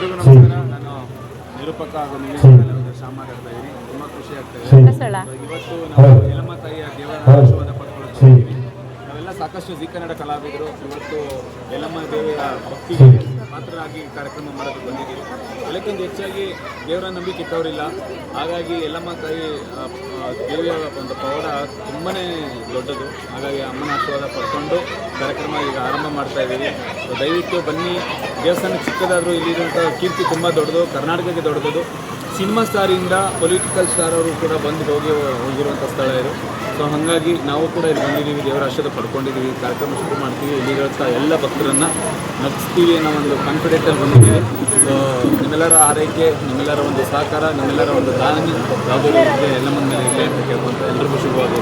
ಎಲ್ರಿಗೂ ನಮಸ್ಕಾರ. ನಾನು ನಿರೂಪಕ ಹಾಗೂ ನಿವೇಶನ ಶ್ಯಾಮ ಮಾತಾಡ್ತಾ ಇದ್ದೀನಿ. ತುಂಬ ಖುಷಿ ಆಗ್ತಾ ಇದೆ. ಇವತ್ತು ನಾವು ಯಲಮ್ಮ ತಾಯಿಯ ದೇವರ ಆಶೀರ್ವಾದ ನಾವೆಲ್ಲ ಸಾಕಷ್ಟು ಜಿ ಕನ್ನಡ ಕಲಾವಿದರು. ಇವತ್ತು ಯಲಮ್ಮ ದೇವಿಯ ಭಕ್ತಿಗೆ ಪಾತ್ರರಾಗಿ ಕಾರ್ಯಕ್ರಮ ಮಾಡೋದಕ್ಕೆ ಬಂದಿದ್ದೀವಿ. ಅದಕ್ಕಿಂತ ಹೆಚ್ಚಾಗಿ ದೇವರ ನಂಬಿಕೆ ಇಟ್ಟವರಿಲ್ಲ ಹಾಗಾಗಿ ಯಲ್ಲಮ್ಮ ತಾಯಿ ದೇವಿಯ ಒಂದು ಪವಾಡ ತುಂಬಾ ದೊಡ್ಡದು. ಹಾಗಾಗಿ ಅಮ್ಮನ ಆಶೀರ್ವಾದ ಪಡ್ಕೊಂಡು ಕಾರ್ಯಕ್ರಮ ಈಗ ಆರಂಭ ಮಾಡ್ತಾ ಇದ್ದೀವಿ. ದಯವಿಟ್ಟು ಬನ್ನಿ. ದೇವಸ್ಥಾನ ಚಿಕ್ಕದಾದರೂ ಇಲ್ಲಿರುವಂಥ ಕೀರ್ತಿ ತುಂಬ ದೊಡ್ಡದು. ಕರ್ನಾಟಕಕ್ಕೆ ದೊಡ್ಡದು. ಸಿನಿಮಾ ಸ್ಟಾರಿಂದ ಪೊಲಿಟಿಕಲ್ ಸ್ಟಾರ್ ಅವರು ಕೂಡ ಬಂದು ಹೋಗಿ ಹೋಗಿರುವಂಥ ಸ್ಥಳ ಇದು. ಸೊ ಹಾಗಾಗಿ ನಾವು ಕೂಡ ಇಲ್ಲಿ ಬಂದಿದ್ದೀವಿ ದೇವರ ಆಶೀರ್ವಾದ ಪಡ್ಕೊಂಡಿದ್ದೀವಿ, ಕಾರ್ಯಕ್ರಮ ಶುರು ಮಾಡ್ತೀವಿ ಇಲ್ಲಿರುವಂಥ ಎಲ್ಲ ಭಕ್ತರನ್ನು ನಗಿಸ್ತೀವಿ ಅನ್ನೋ ಒಂದು ಕಾನ್ಫಿಡೆಂಟಲ್ಲಿ ಬಂದಿದ್ದೀವಿ. ಸೊ ನಿಮ್ಮೆಲ್ಲರ ಆರೈಕೆ, ನಿಮ್ಮೆಲ್ಲರ ಒಂದು ಸಹಕಾರ, ನಿಮ್ಮೆಲ್ಲರ ಒಂದು ದಾನಿ ಯಾವುದೇ ಎಲ್ಲ ಮಂದಿ ಇರಲಿ ಅಂತ ಕೇಳ್ಕೊಂತ ಎಲ್ರಿಗೂ ಶುಭವಾಗಿ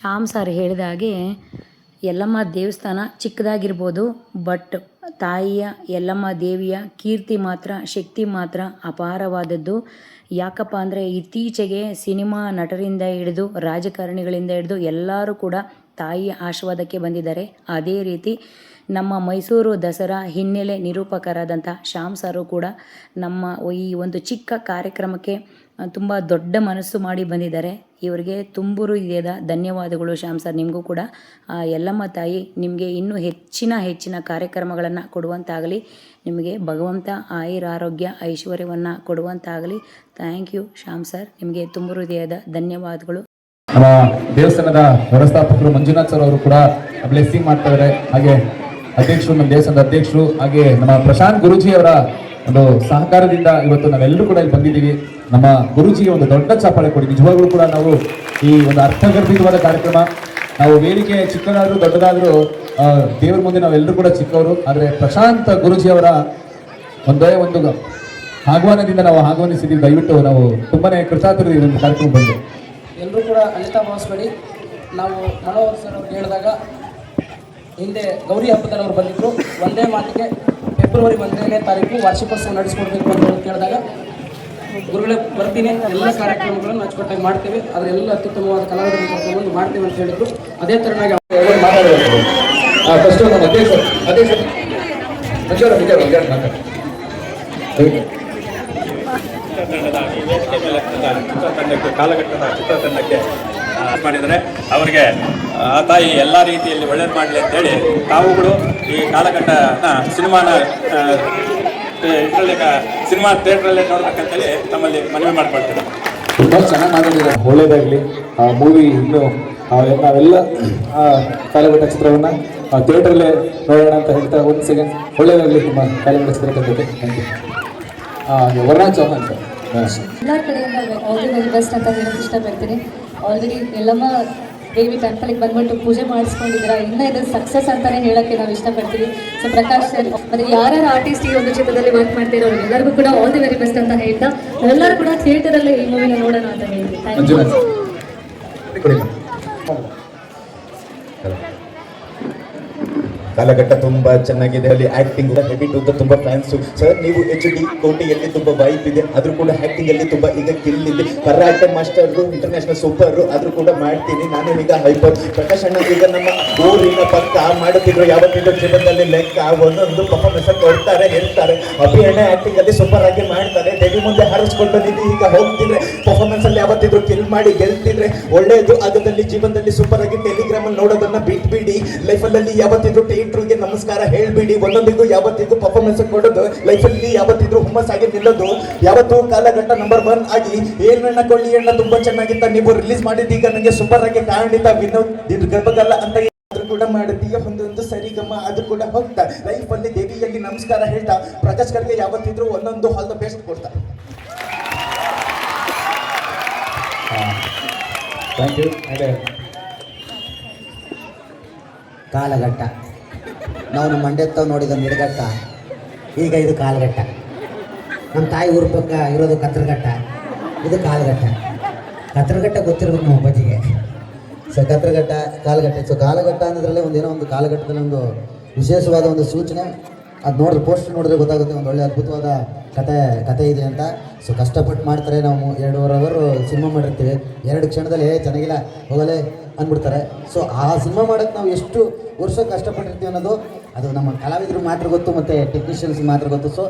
ಶ್ಯಾಮ್ ಸರ್ ಹೇಳಿದ ಹಾಗೆ ಯಲ್ಲಮ್ಮ ದೇವಸ್ಥಾನ ಚಿಕ್ಕದಾಗಿರ್ಬೋದು ಬಟ್ ತಾಯಿಯ ಯಲ್ಲಮ್ಮ ದೇವಿಯ ಕೀರ್ತಿ ಮಾತ್ರ, ಶಕ್ತಿ ಮಾತ್ರ ಅಪಾರವಾದದ್ದು. ಯಾಕಪ್ಪ ಅಂದರೆ ಇತ್ತೀಚೆಗೆ ಸಿನಿಮಾ ನಟರಿಂದ ಹಿಡಿದು ರಾಜಕಾರಣಿಗಳಿಂದ ಹಿಡಿದು ಎಲ್ಲರೂ ಕೂಡ ತಾಯಿಯ ಆಶೀರ್ವಾದಕ್ಕೆ ಬಂದಿದ್ದಾರೆ. ಅದೇ ರೀತಿ ನಮ್ಮ ಮೈಸೂರು ದಸರಾ ಹಿನ್ನೆಲೆ ನಿರೂಪಕರಾದಂಥ ಶ್ಯಾಮ್ ಸರು ಕೂಡ ನಮ್ಮ ಈ ಒಂದು ಚಿಕ್ಕ ಕಾರ್ಯಕ್ರಮಕ್ಕೆ ತುಂಬ ದೊಡ್ಡ ಮನಸ್ಸು ಮಾಡಿ ಬಂದಿದ್ದಾರೆ. ಇವರಿಗೆ ತುಂಬುರು ಇದೆಯದ ಧನ್ಯವಾದಗಳು ಶ್ಯಾಮ್ ಸರ್. ನಿಮಗೂ ಕೂಡ. ಎಲ್ಲಮ್ಮ ತಾಯಿ ನಿಮಗೆ ಇನ್ನೂ ಹೆಚ್ಚಿನ ಹೆಚ್ಚಿನ ಕಾರ್ಯಕ್ರಮಗಳನ್ನು ಕೊಡುವಂತಾಗಲಿ. ನಿಮಗೆ ಭಗವಂತ ಆಯುರ ಆರೋಗ್ಯ ಐಶ್ವರ್ಯವನ್ನು ಕೊಡುವಂತಾಗಲಿ. Thank you Shyam sir. ನಿಮಗೆ ತುಂಬುರು ಹೃದಯದ ಧನ್ಯವಾದಗಳು. ನಮ್ಮ ದೇವಸ್ಥಾನದ ವ್ಯವಸ್ಥಾಪಕರು ಮಂಜುನಾಥ್ ಸರ್ ಅವರು ಕೂಡ ಬ್ಲೆಸ್ಸಿಂಗ್ ಮಾಡ್ತಾ ಇದ್ದಾರೆ. ಹಾಗೆ ಅಧ್ಯಕ್ಷರು, ನಮ್ಮ ದೇವಸ್ಥಾನದ ಅಧ್ಯಕ್ಷರು, ಹಾಗೆ ನಮ್ಮ ಪ್ರಶಾಂತ್ ಗುರುಜಿ ಅವರ ಒಂದು ಸಹಕಾರದಿಂದ ಇವತ್ತು ನಾವೆಲ್ಲರೂ ಕೂಡ ಇಲ್ಲಿ ಬಂದಿದ್ದೀವಿ. ನಮ್ಮ ಗುರುಜಿಗೆ ಒಂದು ದೊಡ್ಡ ಚಾಪಾಳೆ ಕೊಡಿ. ನಿಜವಾಗ್ಲೂ ಕೂಡ ನಾವು ಈ ಒಂದು ಅರ್ಥಗರ್ಭಿತವಾದ ಕಾರ್ಯಕ್ರಮ, ನಾವು ವೇದಿಕೆ ಚಿಕ್ಕದಾದರೂ ದೊಡ್ಡದಾದರೂ ದೇವರ ಮುಂದೆ ನಾವೆಲ್ಲರೂ ಕೂಡ ಚಿಕ್ಕವರು. ಆದರೆ ಪ್ರಶಾಂತ ಗುರುಜಿ ಅವರ ಒಂದೇ ಒಂದು ಆಹ್ವಾನದಿಂದ ನಾವು ಆಹ್ವಾನಿಸಿದ್ದೀವಿ ದಯವಿಟ್ಟು ನಾವು ತುಂಬಾನೇ ಕೃತಾರ್ಥರು ಈ ಒಂದು ಕಾರ್ಯಕ್ರಮ ಬಂದು. ಎಲ್ಲರೂ ಕೂಡ ಅನಿತಾ ಭಾವಿಸ್ಬೇಡಿ ನಾವು ಮನೋಹರ್ ಸರ್ ಅವ್ರು ಹೇಳಿದಾಗ ಹಿಂದೆ ಗೌರಿ ಹಬ್ಬದಲ್ಲಿ ಅವ್ರು ಬಂದಿದ್ರು. ಒಂದೇ ಮಾತಿಗೆ ಫೆಬ್ರವರಿ ಒಂದನೇ ತಾರೀಕು ವಾರ್ಷಿಕೋತ್ಸವ ನಡೆಸ್ಕೊಡ್ಬೇಕು ಅಂತ ಹೇಳಿ ಕೇಳಿದಾಗ ಗುರುಗಳೇ ಬರ್ತೀನಿ ಎಲ್ಲ ಕಾರ್ಯಕ್ರಮಗಳನ್ನು ಅಚ್ಚುಕಟ್ಟಾಗಿ ಮಾಡ್ತೇವೆ. ಅದರೆಲ್ಲ ಅತ್ಯುತ್ತಮವಾದ ಕಲಾವಿದರನ್ನು ಕರ್ಕೊಂಡು ಮಾಡ್ತೀವಿ ಅಂತ ಹೇಳಿದ್ರು. ಅದೇ ತರನಾಗಿ ಎಲ್ಲರೂ ಮಾತಾಡಬೇಕು ಫಸ್ಟ್ ನಮ್ಮ ಅಧ್ಯಕ್ಷ ಅಧ್ಯಕ್ಷ ಮಂಜೂರ ಮಂಜೂರ ಮಂಜೂರ ಮಾತಾಡಿ. ದಯವಿಟ್ಟು. ಚಿತ್ರತಂಡದ ಈ ವೇದಿಕೆ ಮೇಲೆ ಚಿತ್ರತಂಡಕ್ಕೆ ಕಾಲಘಟ್ಟದ ಚಿತ್ರತಂಡಕ್ಕೆ ಆ, ಮಾಡಿದ್ದಾರೆ ಅವರಿಗೆ ಆ ತಾಯಿ ಎಲ್ಲ ರೀತಿಯಲ್ಲಿ ಒಳ್ಳೇದು ಮಾಡಲಿ ಅಂತೇಳಿ ತಾವುಗಳು ಈ ಕಾಲಘಟ್ಟ ಸಿನಿಮಾನ ಇದರಲ್ಲಿ ಸಿನಿಮಾ ಥಿಯೇಟ್ರಲ್ಲೇ ನೋಡ್ಬೇಕಂತೇಳಿ ತಮ್ಮಲ್ಲಿ ಮನವಿ ಮಾಡ್ಕೊಳ್ತೀನಿ. ತುಂಬ ಚೆನ್ನಾಗಿ ಮಾಡಿದ್ದೀರಿ. ಒಳ್ಳೇದಾಗಲಿ. ಆ ಮೂವಿ ಇನ್ನು ನಾವೆಲ್ಲ ಆ ಕಾಲಘಟ್ಟ ಚಿತ್ರವನ್ನು ಥಿಯೇಟ್ರಲ್ಲೇ ನೋಡೋಣ ಅಂತ ಹೇಳ್ತಾ ಒಂದು ಸೆಕೆಂಡ್ ಒಳ್ಳೇದಾಗಲಿ ನಿಮ್ಮ ಕಾಲಘಟ್ಟ ಚಿತ್ರತಂಡಕ್ಕೆ thank you Varna Chauhan sir. ಕಡೆಯಿಂದ ಆಲ್ ದಿ ವೆರಿ ಬೆಸ್ಟ್ ಅಂತ ಹೇಳಕ್ಕೆ ಇಷ್ಟಪಡ್ತೀನಿ. ಆಲ್ರೆಡಿ ಎಲ್ಲಮ್ಮ ದೇವಿ ಟೆಂಪಲ್ಗೆ ಬಂದ್ಬಿಟ್ಟು ಪೂಜೆ ಮಾಡಿಸ್ಕೊಂಡಿದ್ದೀರಾ? ಇನ್ನೂ ಇದು ಸಕ್ಸಸ್ ಅಂತಾನೆ ಹೇಳಕ್ಕೆ ನಾವು ಇಷ್ಟಪಡ್ತೀವಿ. ಸೊ ಪ್ರಕಾಶ್ ಸರ್, ಮತ್ತೆ ಯಾರ್ಯಾರು ಆರ್ಟಿಸ್ಟ್ ಈ ಒಂದು ಚಿತ್ರದಲ್ಲಿ ವರ್ಕ್ ಮಾಡ್ತಿರೋ ಎಲ್ಲರಿಗೂ ಕೂಡ ಆಲ್ ದಿ ವೆರಿ ಬೆಸ್ಟ್ ಅಂತ ಹೇಳ್ತಾ, ಎಲ್ಲರೂ ಕೂಡ ಥಿಯೇಟರಲ್ಲೇ ಈ ಮೂವಿನ ನೋಡೋಣ ಅಂತ ಹೇಳಿ ಥ್ಯಾಂಕ್ ಯು ಮಂಜುನಾಥ್ ಕೊಡಿ ma'am. ಕಾಲಘಟ್ಟ ತುಂಬಾ ಚೆನ್ನಾಗಿದೆ. ಅಲ್ಲಿ ಆಕ್ಟಿಂಗ್ ಹೆಬಿಟ್ ಅಂತ ತುಂಬಾ ಫ್ಯಾನ್ಸ್ ಸರ್ ನೀವು ಎಚ್ ಡಿ ಕೋಟೆಯಲ್ಲಿ ತುಂಬಾ ವೈಪ್ ಇದೆ. ಆದ್ರೂ ಕೂಡ ಆಕ್ಟಿಂಗ್ ಅಲ್ಲಿ ತುಂಬಾ ಈಗ ಕಿಲ್ ಇದೆ. ಕರಾಟೆ ಮಾಸ್ಟರ್ ಇಂಟರ್ನ್ಯಾಷನಲ್ ಸೂಪರ್ ಆದ್ರೂ ಕೂಡ ಮಾಡ್ತೀನಿ. ನಾನು ಈಗ ಹೈಪರ್ ಪ್ರಕಾಶ್ ಅಣ್ಣ, ಈಗ ನಮ್ಮ ಊರಿನ ಪಕ್ಕ ಮಾಡುತ್ತಿದ್ರು ಯಾವತ್ತಿದ್ರು ಜೀವನದಲ್ಲಿ ಲೆಕ್ಕ ಒಂದೊಂದು ಪರ್ಫಾರ್ಮೆನ್ಸ್ ಕೊಡ್ತಾರೆ, ಹೇಳ್ತಾರೆ. ಅಭಿನಯ ಆಕ್ಟಿಂಗ್ ಅಲ್ಲಿ ಸೂಪರ್ ಆಗಿ ಮಾಡ್ತಾರೆ. ದೇವಿ ಮುಂದೆ ಹಾರಿಸ್ಕೊಂಡು ಬಂದಿದ್ದು ಈಗ ಹೋಗ್ತಿದ್ರೆ ಪರ್ಫಾರ್ಮೆನ್ಸ್ ಅಲ್ಲಿ ಯಾವತ್ತಿದ್ರು ಕಿಲ್ ಮಾಡಿ ಗೆಲ್ತಿದ್ರೆ ಒಳ್ಳೆಯದು ಅದರಲ್ಲಿ ಜೀವನದಲ್ಲಿ ಸೂಪರ್ ಆಗಿ ಟೆಲಿಗ್ರಾಮ್ ಅಲ್ಲಿ ನೋಡೋದನ್ನ ಬಿಟ್ಬಿಡಿ. ಲೈಫಲ್ಲಿ ಯಾವತ್ತಿದ್ರು ಥಿಯೇಟ್ರಿಗೆ ನಮಸ್ಕಾರ ಹೇಳ್ಬಿಡಿ. ಒಂದೊಂದಿಗೂ ಯಾವತ್ತಿಗೂ ಪರ್ಫಾರ್ಮೆನ್ಸ್ ಕೊಡೋದು ಲೈಫಲ್ಲಿ ಯಾವತ್ತಿದ್ರು ಹುಮ್ಮಸ್ ಆಗಿ ನಿಲ್ಲೋದು. ಯಾವತ್ತು ಕಾಲಘಟ್ಟ ನಂಬರ್ ಒನ್ ಆಗಿ ಏನಣ್ಣ ಕೊಳ್ಳಿ ಅಣ್ಣ ತುಂಬಾ ಚೆನ್ನಾಗಿತ್ತ, ನೀವು ರಿಲೀಸ್ ಮಾಡಿದ್ದು ಈಗ ನನಗೆ ಸೂಪರ್ ಆಗಿ ಕಾಣಿತ ವಿನೋದ್. ಇದು ಗರ್ಭಗಲ್ಲ ಅಂತ ಕೂಡ ಮಾಡುತ್ತೀಯ ಒಂದೊಂದು ಸರಿಗಮ್ಮ ಅದು ಕೂಡ ಹೋಗ್ತಾ. ಲೈಫ್ ಅಲ್ಲಿ ದೇವಿಯಲ್ಲಿ ನಮಸ್ಕಾರ ಹೇಳ್ತಾ ಪ್ರಕಾಶ್ ಖರ್ಗೆ ಯಾವತ್ತಿದ್ರು ಒಂದೊಂದು ಹಾಲ್ ದ ಬೆಸ್ಟ್ ಕೊಡ್ತಾರೆ ಕಾಲಘಟ್ಟ. ನಾವು ಮಂಡ್ಯತ್ತವ್ ನೋಡಿದ ಮಿಡಗಟ್ಟ ಈಗ ಇದು ಕಾಲಘಟ್ಟ. ನಮ್ಮ ತಾಯಿ ಊರ ಪಕ್ಕ ಇರೋದು ಕತ್ರಘಟ್ಟ. ಇದು ಕಾಲಘಟ್ಟ. ಕತ್ರಘಟ್ಟ ಗೊತ್ತಿರ್ಬೇಕು ನಮ್ಮ ಅಪ್ಪಾಜಿಗೆ. ಸೊ ಕತ್ರಘಟ್ಟ ಕಾಲಘಟ್ಟ. ಸೊ ಕಾಲಘಟ್ಟ ಅನ್ನೋದ್ರಲ್ಲೇ ಒಂದೇನೋ ಒಂದು ಕಾಲಘಟ್ಟದಲ್ಲಿ ಒಂದು ವಿಶೇಷವಾದ ಒಂದು ಸೂಚನೆ. ಅದು ನೋಡಿದ್ರೆ ಪೋಸ್ಟ್ ನೋಡಿದ್ರೆ ಗೊತ್ತಾಗುತ್ತೆ ಒಂದು ಒಳ್ಳೆ ಅದ್ಭುತವಾದ ಕತೆ ಕತೆ ಇದೆ ಅಂತ. ಸೊ ಕಷ್ಟಪಟ್ಟು ಮಾಡ್ತಾರೆ ನಾವು ಎರಡೂವರೆ ಅವರು ಸಿನಿಮಾ ಮಾಡಿರ್ತೀವಿ. ಎರಡು ಕ್ಷಣದಲ್ಲಿ "ಏ, ಚೆನ್ನಾಗಿಲ್ಲ ಹೋಗಲೇ ಅಂದ್ಬಿಡ್ತಾರೆ. ಸೊ ಆ ಸಿನಿಮಾ ಮಾಡೋಕ್ಕೆ ನಾವು ಎಷ್ಟು ವರ್ಷ ಕಷ್ಟಪಟ್ಟಿರ್ತೀವಿ ಅನ್ನೋದು ಅದು ನಮ್ಮ ಕಲಾವಿದರು ಮಾತ್ರ ಗೊತ್ತು ಮತ್ತು ಟೆಕ್ನಿಷಿಯನ್ಸ್ ಮಾತ್ರ ಗೊತ್ತು. ಸೊ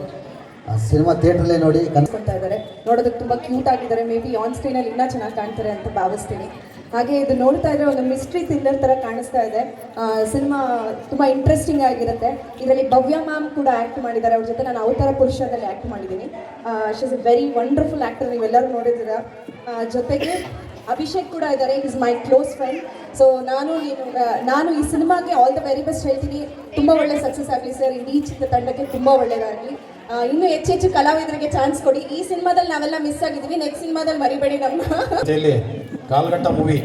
ಸಿನಿಮಾ ಥಿಯೇಟ್ರಲ್ಲೇ ನೋಡಿ ಕನ್ಸ್ಕೊಳ್ತಾ ಇದ್ದಾರೆ. ನೋಡೋದಕ್ಕೆ ತುಂಬ ಕ್ಯೂಟ್ ಆಗಿದ್ದಾರೆ. ಮೇ ಬಿ ಆನ್ ಸ್ಕ್ರೀನಲ್ಲಿ ಇನ್ನೂ ಚೆನ್ನಾಗಿ ಕಾಣ್ತಾರೆ ಅಂತ ಭಾವಿಸ್ತೀನಿ. ಹಾಗೆ ಇದು ನೋಡ್ತಾ ಇದ್ರೆ ಒಂದು ಮಿಸ್ಟ್ರಿ ಥ್ರಿಲ್ಲರ್ ಥರ ಕಾಣಿಸ್ತಾ ಇದೆ. ಸಿನಿಮಾ ತುಂಬ ಇಂಟ್ರೆಸ್ಟಿಂಗ್ ಆಗಿರುತ್ತೆ. ಇದರಲ್ಲಿ ಭವ್ಯ ಮ್ಯಾಮ್ ಕೂಡ ಆ್ಯಕ್ಟ್ ಮಾಡಿದ್ದಾರೆ. ಅವ್ರ ಜೊತೆ ನಾನು ಅವತಾರ ಪುರುಷದಲ್ಲಿ ಆ್ಯಕ್ಟ್ ಮಾಡಿದ್ದೀನಿ. She is a very wonderful actor ನೀವೆಲ್ಲರೂ ನೋಡಿದ್ದೀರಾ. ಜೊತೆಗೆ ಅಭಿಷೇಕ್ ಕೂಡ ಇದ್ದಾರೆ. Is my close friend so ನಾನು, ನೀನು ನಾನು ಈ ಸಿನಿಮಾಗೆ ಆಲ್ ದ ವೆರಿ ಬೆಸ್ಟ್ ಹೇಳ್ತೀನಿ. ತುಂಬ ಒಳ್ಳೆ ಸಕ್ಸಸ್ ಆಗಲಿ ಸರ್ ಇಡೀ ಚಿತ್ರ ತಂಡಕ್ಕೆ ತುಂಬ ಒಳ್ಳೆಯದಾಗಲಿ ಇನ್ನೂ ಹೆಚ್ಚು ಹೆಚ್ಚು ಕಲಾವಿದರಿಗೆ ಚಾನ್ಸ್ ಕೊಡಿ. ಈ ಸಿನಿಮಾದಲ್ಲಿ ನಾವೆಲ್ಲ ಮಿಸ್ ಆಗಿದ್ದೀವಿ ನೆಕ್ಸ್ಟ್ ಸಿನಿಮಾದಲ್ಲಿ ಮರಿಬೇಡಿ ನಮ್ಮ ಕಾಲ್ಗಟ್ಟ ಮೂವಿ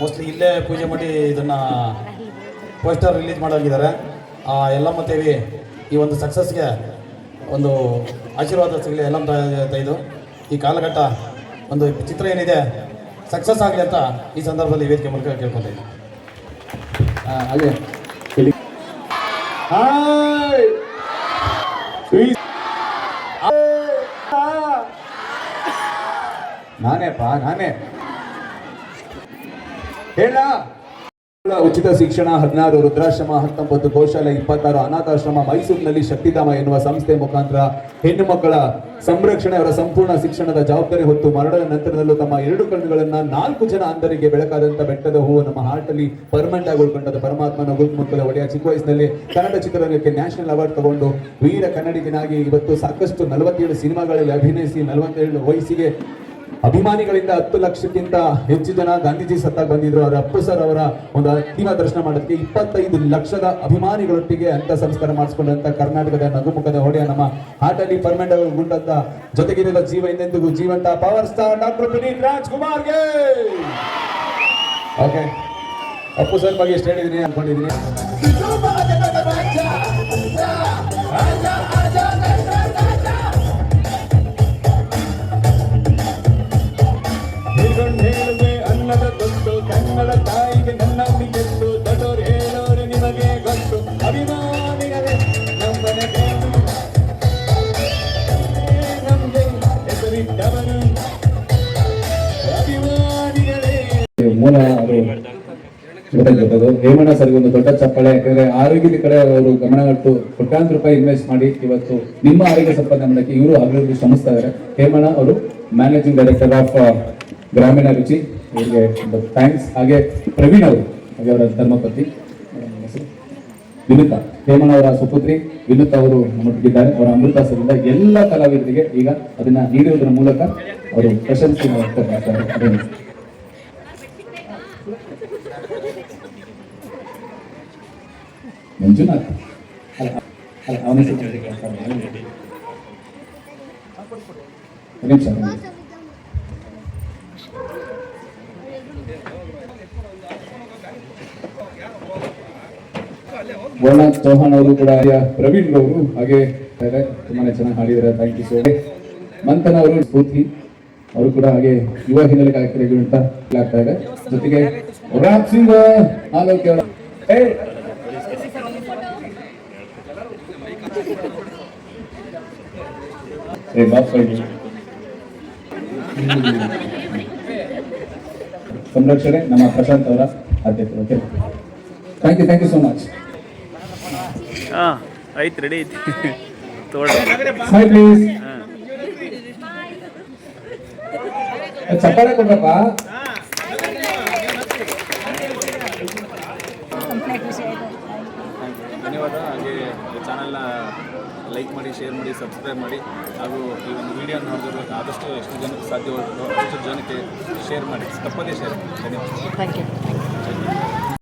ಮೋಸ್ಟ್ಲಿ ಇಲ್ಲೇ ಪೂಜೆ ಮಾಡಿ ಇದನ್ನು ಪೋಸ್ಟರ್ ರಿಲೀಸ್ ಮಾಡೋಗಿದ್ದಾರೆ ಆ, ಎಲ್ಲಮ್ಮ ದೇವಿ ಈ ಒಂದು ಸಕ್ಸಸ್ಗೆ ಒಂದು ಆಶೀರ್ವಾದ ಸಿಗಲಿ ಎಲ್ಲಮ್ಮ ಇದು ಈ ಕಾಲಘಟ್ಟ ಒಂದು ಚಿತ್ರ ಏನಿದೆ ಸಕ್ಸಸ್ ಆಗಲಿ ಅಂತ ಈ ಸಂದರ್ಭದಲ್ಲಿ ವೇದಿಕೆ ಮೂಲಕ ಕೇಳ್ಕೊತಾ ಅದೇ ಆ, ಹಾಗೆ! ಈ- ನಾನೇಪ್ಪ ನಾನೇ. ಹೇಳ. ಉಚಿತ ಶಿಕ್ಷಣ, ಹದಿನಾರು ರುದ್ರಾಶ್ರಮ ಹತ್ತೊಂಬತ್ತು ಗೋಶಾಲೆ, ಇಪ್ಪತ್ತಾರು ಅನಾಥಾಶ್ರಮ, ಮೈಸೂರಿನಲ್ಲಿ ಶಕ್ತಿಧಾಮ ಎನ್ನುವ ಸಂಸ್ಥೆ ಮುಖಾಂತರ ಹೆಣ್ಣು ಮಕ್ಕಳ ಸಂರಕ್ಷಣೆ ಅವರ ಸಂಪೂರ್ಣ ಶಿಕ್ಷಣದ ಜವಾಬ್ದಾರಿ ಹೊತ್ತು ಮರಣದ ನಂತರದಲ್ಲೂ ತಮ್ಮ ಎರಡು ಕಣ್ಣುಗಳನ್ನ ನಾಲ್ಕು ಜನ ಅಂಧರಿಗೆ ಬೆಳಕಾದಂತ ಬೆಟ್ಟದ ಹೂವು ನಮ್ಮ ಹಾರ್ಟ್ ಅಲ್ಲಿ ಪರ್ಮನೆಂಟ್ ಆಗಿ ಉಳ್ಕೊಂಡದ ಪರಮಾತ್ಮನ ಗುರುಮುಖದ ಒಡೆಯ ಚಿಕ್ಕ ವಯಸ್ಸಿನಲ್ಲಿ ಕನ್ನಡ ಚಿತ್ರರಂಗಕ್ಕೆ ನ್ಯಾಷನಲ್ ಅವಾರ್ಡ್ ತಗೊಂಡು ವೀರ ಕನ್ನಡಿಗನಾಗಿ ಇವತ್ತು ಸಾಕಷ್ಟು ನಲವತ್ತೇಳು ಸಿನಿಮಾಗಳಲ್ಲಿ ಅಭಿನಯಿಸಿ ನಲವತ್ತೇಳು ವಯಸ್ಸಿಗೆ ಅಭಿಮಾನಿಗಳಿಂದ ಹತ್ತು ಲಕ್ಷಕ್ಕಿಂತ ಹೆಚ್ಚು ಜನ ಗಾಂಧೀಜಿ ಸತ್ತಾಗ ಬಂದಿದ್ರು. ಅವರ ಅಪ್ಪು ಸರ್ ಅವರ ಒಂದು ಅಂತಿಮ ದರ್ಶನ ಮಾಡೋದಕ್ಕೆ ಇಪ್ಪತ್ತೈದು ಲಕ್ಷದ ಅಭಿಮಾನಿಗಳೊಟ್ಟಿಗೆ ಅಂತ ಸಂಸ್ಕಾರ ಮಾಡಿಸ್ಕೊಂಡಂತ ಕರ್ನಾಟಕದ ನಗುಮುಖದ ಹೊಡೆಯ ನಮ್ಮ ಹಾಟಲ್ಲಿ ಪರ್ಮೆಂಟ್ ಗುಂಡಂತ ಜೊತೆಗಿರಿದ ಜೀವ ಇನ್ನೆಂದಿಗೂ ಜೀವಂತ ಪವರ್ ಸ್ಟಾರ್ ಡಾಕ್ಟರ್ ಪುನೀತ್ ರಾಜ್ಕುಮಾರ್ಗೆ! ಓಕೆ ಅಪ್ಪು ಸರ್ ಬಗ್ಗೆ ಎಷ್ಟು ಹೇಳಿದೀನಿ ಅನ್ಕೊಂಡಿದೀನಿ. ಗೊತ್ತಾಗ್ತದೆ ಹೇಮಣ್ಣ ಸರ್ಗೆ ಒಂದು ದೊಡ್ಡ ಚಪ್ಪಾಳೆ. ಯಾಕಂದ್ರೆ ಆರೋಗ್ಯದ ಕಡೆ ಅವರು ಗಮನ ಇಟ್ಟು ಕೋಟ್ಯಾಂತರ ರೂಪಾಯಿ ಇನ್ವೆಸ್ಟ್ ಮಾಡಿ ಇವತ್ತು ನಿಮ್ಮ ಆರೋಗ್ಯ ಸಂಪನ್ನಕ್ಕೆ ಮಾಡಕ್ಕೆ ಇವರು ಅಭಿವೃದ್ಧಿ ಶ್ರಮಿಸ್ತಾ ಹೇಮಣ್ಣ ಅವರು ಮ್ಯಾನೇಜಿಂಗ್ ಡೈರೆಕ್ಟರ್ ಆಫ್ ಗ್ರಾಮೀಣ ರುಚಿ. ಇವರಿಗೆ ಥ್ಯಾಂಕ್ಸ್ ಹಾಗೆ ಪ್ರವೀಣ್ ಅವರು, ಹಾಗೆ ಅವರ ಧರ್ಮಪತಿ ವಿನುತ. ಹೇಮಣ್ಣ ಅವರ ಸುಪುತ್ರಿ ವಿನುತಾ ಅವರು ನಮ್ಮೊಟ್ಟಿಗಿದ್ದಾರೆ. ಅವರ ಅಮೃತಾಸರಿಂದ ಎಲ್ಲ ಕಲಾವಿದರಿಗೆ ಈಗ ಅದನ್ನ ನೀಡುವುದರ ಮೂಲಕ ಅವರು ಪ್ರಶಂಸೆ ವ್ಯಕ್ತಪಡಿಸ್ತಾರೆ. ಮಂಜುನಾಥ್. ಅವನ ನಿಮಿಷ. ವರ್ಣ ಚೌಹಾಣ್ ಅವರು ಕೂಡ ಪ್ರವೀಣ್ ಅವರು ಹಾಗೆ. ತುಂಬಾನೇ ಚೆನ್ನಾಗಿ ಹಾಡಿದ್ದಾರೆ. Thank you so much Manthan ಅವರು ಸ್ಫೂರ್ತಿ. ಅವರು ಕೂಡ ಹಾಗೆ ಯುವ ಹಿನ್ನೆಲೆ ಕಾರ್ಯಕ್ರಮಗಳು ಅಂತ ಆಗ್ತಾ ಇದೆ. ಜೊತೆಗೆ ರಾಮ್ ಸಿಂಗ್, ಆಲೋಕೆ ಅವರ ಏ, ಏ, ಮಾಫ್ ಮಾಡಿ. ಸಂರಕ್ಷಣೆ ನಮ್ಮ ಪ್ರಶಾಂತ್ ಅವರ ಆದ್ಯತೆ okay thank you thank you so much ಹಾಂ ಆಯ್ತು ರೆಡಿ ಐತಿ. ಪ್ಲೀಸ್ ಚಪ್ಪಾಳೆ ಕೊಡ್ರಪ್ಪ ಧನ್ಯವಾದ ಹಾಗೆ ಚಾನಲ್ನ ಲೈಕ್ ಮಾಡಿ, ಶೇರ್ ಮಾಡಿ, ಸಬ್ಸ್ಕ್ರೈಬ್ ಮಾಡಿ ಹಾಗೂ ಈ ಒಂದು ವಿಡಿಯೋ ನೋಡಿದ್ರೆ ಆದಷ್ಟು ಎಷ್ಟು ಜನಕ್ಕೆ ಸಾಧ್ಯವಾಗುತ್ತೋ ಅಷ್ಟು ಜನಕ್ಕೆ ಶೇರ್ ಮಾಡಿ. ತಪ್ಪದೇ ಶೇರ್ ಮಾಡಿ. ಧನ್ಯವಾದ. Thank you.